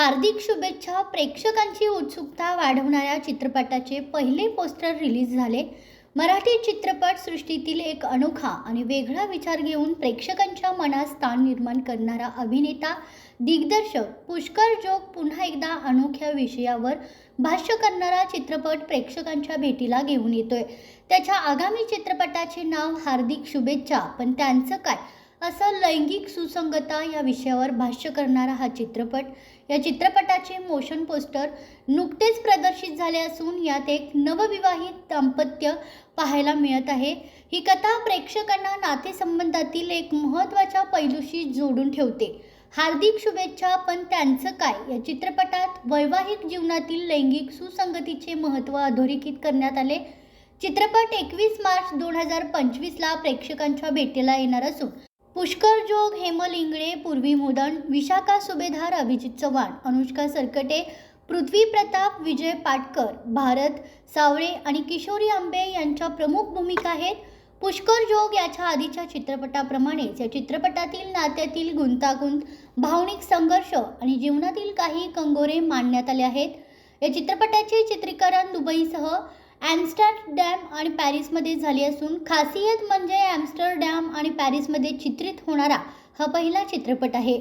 हार्दिक शुभेच्छा. प्रेक्षकांची उत्सुकता वाढवणाऱ्या चित्रपटाचे पहिले पोस्टर रिलीज झाले. मराठी चित्रपट सृष्टीतील एक अनोखा आणि वेगळा विचार घेऊन प्रेक्षकांच्या मनात स्थान निर्माण करणारा अभिनेता दिग्दर्शक पुष्कर जोग पुन्हा एकदा अनोख्या विषयावर भाष्य करणारा चित्रपट प्रेक्षकांच्या भेटीला घेऊन येतोय. त्याच्या आगामी चित्रपटाचे नाव हार्दिक शुभेच्छा. पण त्यांचं काय? असं लैंगिक सुसंगता या विषयावर भाष्य करणारा हा चित्रपट. या चित्रपटाचे मोशन पोस्टर नुकतेच प्रदर्शित झाले असून यात एक नवविवाहित दाम्पत्य पाहायला मिळत आहे. ही कथा प्रेक्षकांना नातेसंबंधातील एक महत्त्वाच्या पैलूशी जोडून ठेवते. हार्दिक शुभेच्छा पण त्यांचं काय? या चित्रपटात वैवाहिक जीवनातील लैंगिक सुसंगतीचे महत्त्व अधोरेखित करण्यात आले. चित्रपट एकवीस मार्च दोन हजार पंचवीसला प्रेक्षकांच्या भेटीला येणार असून पुष्कर जोग हेमल इंगळे पूर्वी मुदन विशाखा सुभेदार अभिजित चव्हाण अनुष्का सरकटे पृथ्वी प्रताप विजय पाटकर भारत सावळे आणि किशोरी आंबे यांच्या प्रमुख भूमिका आहेत. पुष्कर जोग याच्या आधीच्या चित्रपटाप्रमाणेच या चित्रपटातील नात्यातील गुंतागुंत भावनिक संघर्ष आणि जीवनातील काही कंगोरे मांडण्यात आले आहेत. या चित्रपटाचे चित्रीकरण दुबईसह ॲम्स्टरडॅम आणि पॅरिसमध्ये झाली असून खासियत म्हणजे ॲम्स्टरडॅम आणि पॅरिसमध्ये चित्रित होणारा हा पहिला चित्रपट आहे.